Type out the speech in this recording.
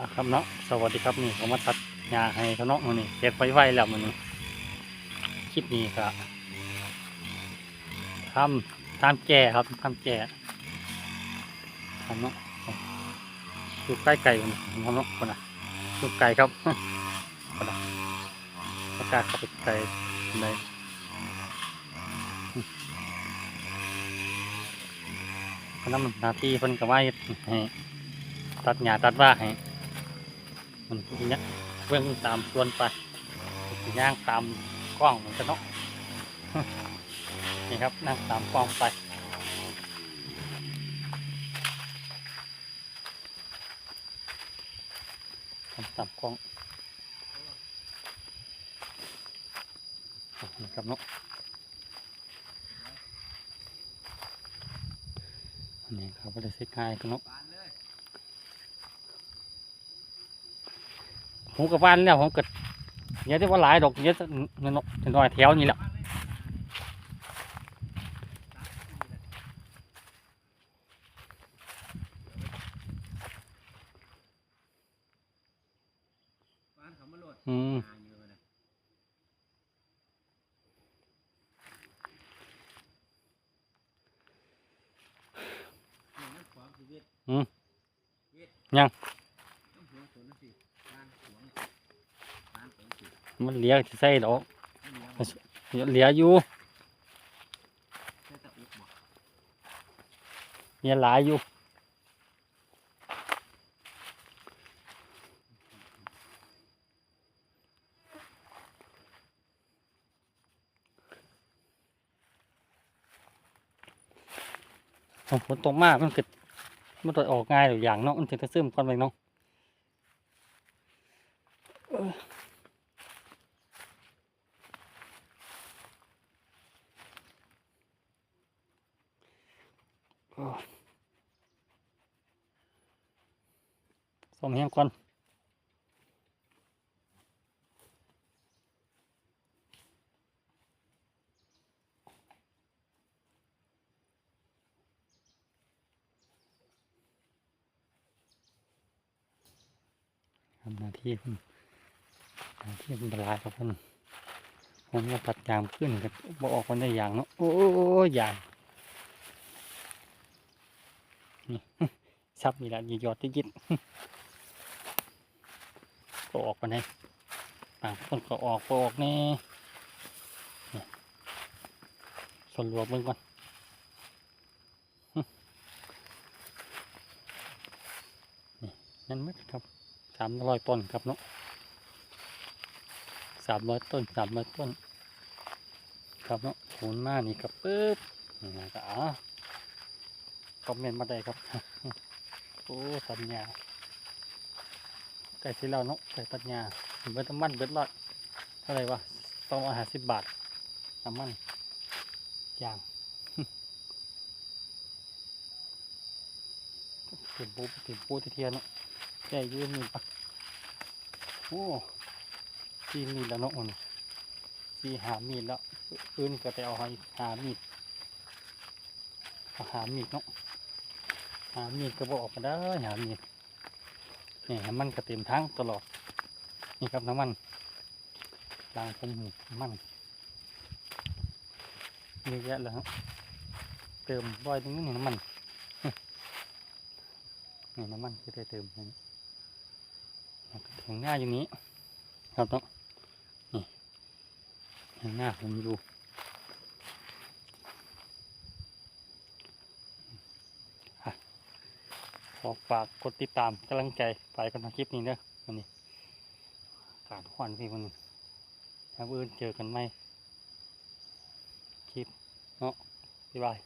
อ่าครับเนาะสวัสดีครับนี่ผมมาตัดหญ้าให้เขาเนาะมื้อนี้เก็บไว้ไว้แล้วมื้อนี้คลิปนี้ก็ทำทำแก่ครับทำแก่ทำเนาะอยู่ใกล้ไก่ผมผมเนาะคนน่ะดูไก่ครับคนน่ะประกาศเข้าไปไก่ในเพราะนั้นหน้าที่เพิ่นก็ว่าให้ตัดหญ้าตัดว่าให้ มันเนี้ยเบื้องตามส่วนไปย่างตามกล้องเหมือนกันเนาะนี่ครับนั่งตามกล้องไปทำตามกล้องนี่ครับเนาะนี่ครับไม่ได้เซ็กไฮกันเนาะ ผมกับบ้านแล้วผมเกิดเยอะที่ว่าหลายดอกเยอะน่อยแถวนี้แหละอืมยังห่วงตัวนั่นสิบ้านห่วงบ้านตัวสิ มันเหลี้ยที่ใส่ดอกเหลี้ยอยู่แค่ตะอุกบอกเหลี้ยหลายอยู่โอ้ฝนตกมากมันเกิดมันตัวออกง่ายหรืออย่างเนาะมันถึงจะซึมก่อนไปเนาะเออโอ้ สมแห้งก่อนทำหน้าที่คุณหน้าที่คุณบลายครับคุณผมจะตัดยางขึ้นกันบอกคนได้อย่างเนาะโอ้ยอย่าง นี่ซับนี่แหละยียอดที่ยิดก็ออกมาได้บางคนก็ออกก็ออกแน่ส่วนรวมเบิ่งก่อนนี่นั่นมัดครับสามร้อยต้นครับเนาะสามร้อยต้นสามร้อยต้น ครับเนาะโหนมานี่ครับปึ๊บนี่นะก็อ๋อ คอมเมนต์มาได้ครับ โอ้สัญญาไก่ที่เราเนาะไก่ปัญญาเบิดน้ำมันเบิดรอดเท่าไหร่วะต้องอาหารสิบบาทน้ำมันอย่างเต็มปูเต็มปูที่เทียนเนาะใหญ่ยืนนี่ปะโอ้ทีมีแล้วเนาะมันทีหามีดแล้วอื่นก็ไปเอาให้หามีดเอาหามีดเนาะามีดก็บอกออกมาได้หามีดนี่น้ำมันก็เต็มทั้งตลอด นี่ครับน้ำมันล้างผมหูน้ำมันเยอะแยะแล้วครับเติมบ่อยตรงนี้นี่น้ำมันนี่น้ำมันจะได้เติมไปนี่แล้วก็ถึงหน้าอย่างนี้ครับเนาะนี่ถึงหน้าผมอยู่อะ ขอฝากกดติดตามกำลังใจไปกันทางคลิปนี้เด้อวันนี้การขวัญพี่คนนึงแล้วอื่นเจอกันไหมคลิปเนาะบ๊ายบาย